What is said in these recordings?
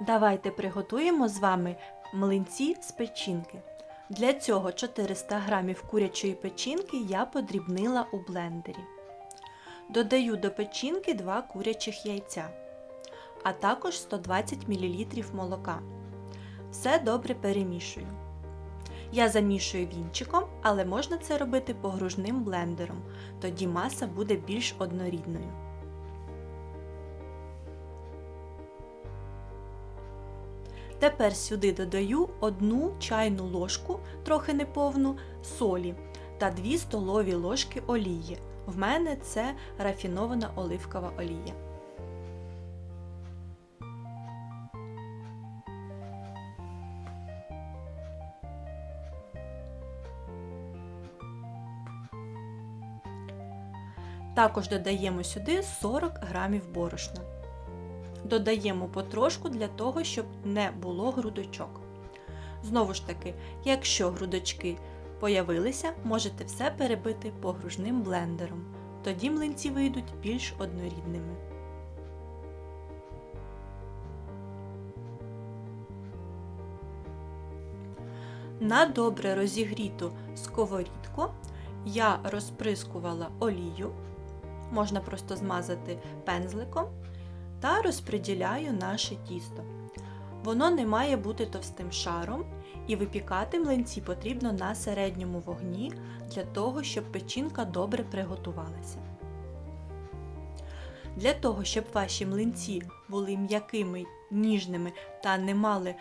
Давайте приготуємо з вами млинці з печінки. Для цього 400 г курячої печінки я подрібнила у блендері. Додаю до печінки 2 курячих яйця, а також 120 мл молока. Все добре перемішую. Я замішую вінчиком, але можна це робити погружним блендером, тоді маса буде більш однорідною. Тепер сюди додаю 1 чайну ложку, трохи неповну, солі та 2 столові ложки олії. В мене це рафінована оливкова олія. Також додаємо сюди 40 грамів борошна. Додаємо потрошку для того, щоб не було грудочок. Знову ж таки, якщо грудочки появилися, можете все перебити погружним блендером. Тоді млинці вийдуть більш однорідними. На добре розігріту сковорідку я розприскувала олію, можна просто змазати пензликом та розподіляю наше тісто. Воно не має бути товстим шаром, і випікати млинці потрібно на середньому вогні для того, щоб печінка добре приготувалася. Для того, щоб ваші млинці були м'якими, ніжними та не мали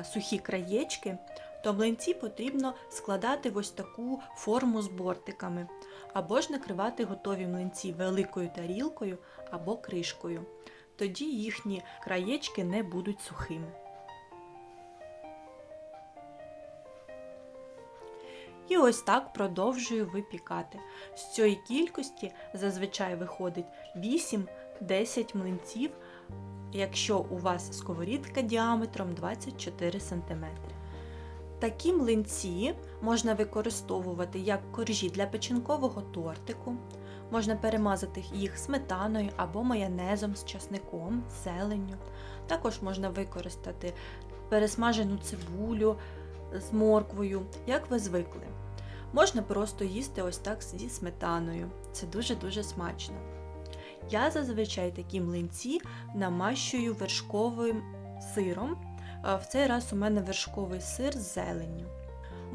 е, сухі краєчки, то млинці потрібно складати в ось таку форму з бортиками, або ж накривати готові млинці великою тарілкою або кришкою. Тоді їхні краєчки не будуть сухими. І ось так продовжую випікати. З цієї кількості зазвичай виходить 8-10 млинців, якщо у вас сковорідка діаметром 24 см. Такі млинці можна використовувати як коржі для печінкового тортику, можна перемазати їх сметаною або майонезом з часником, зеленню. Також можна використати пересмажену цибулю з морквою, як ви звикли. Можна просто їсти ось так зі сметаною. Це дуже-дуже смачно. Я зазвичай такі млинці намащую вершковим сиром. В цей раз у мене вершковий сир з зеленню.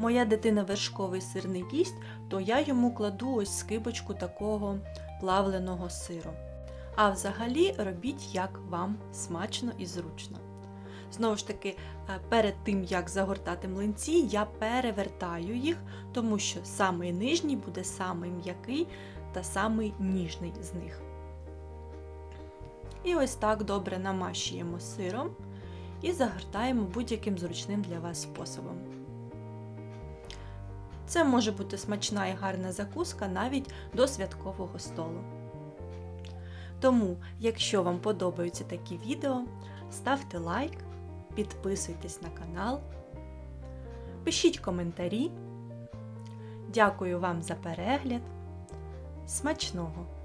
Моя дитина вершковий сир не їсть, то я йому кладу ось скибочку такого плавленого сиру. А взагалі робіть, як вам смачно і зручно. Знову ж таки, е, перед тим, як загортати млинці, я перевертаю їх, тому що самий нижній буде самий м'який та самий ніжний з них. І ось так добре намащуємо сиром і загортаємо будь-яким зручним для вас способом. Це може бути смачна і гарна закуска навіть до святкового столу. Тому, якщо вам подобаються такі відео, ставте лайк, підписуйтесь на канал, пишіть коментарі. Дякую вам за перегляд. Смачного!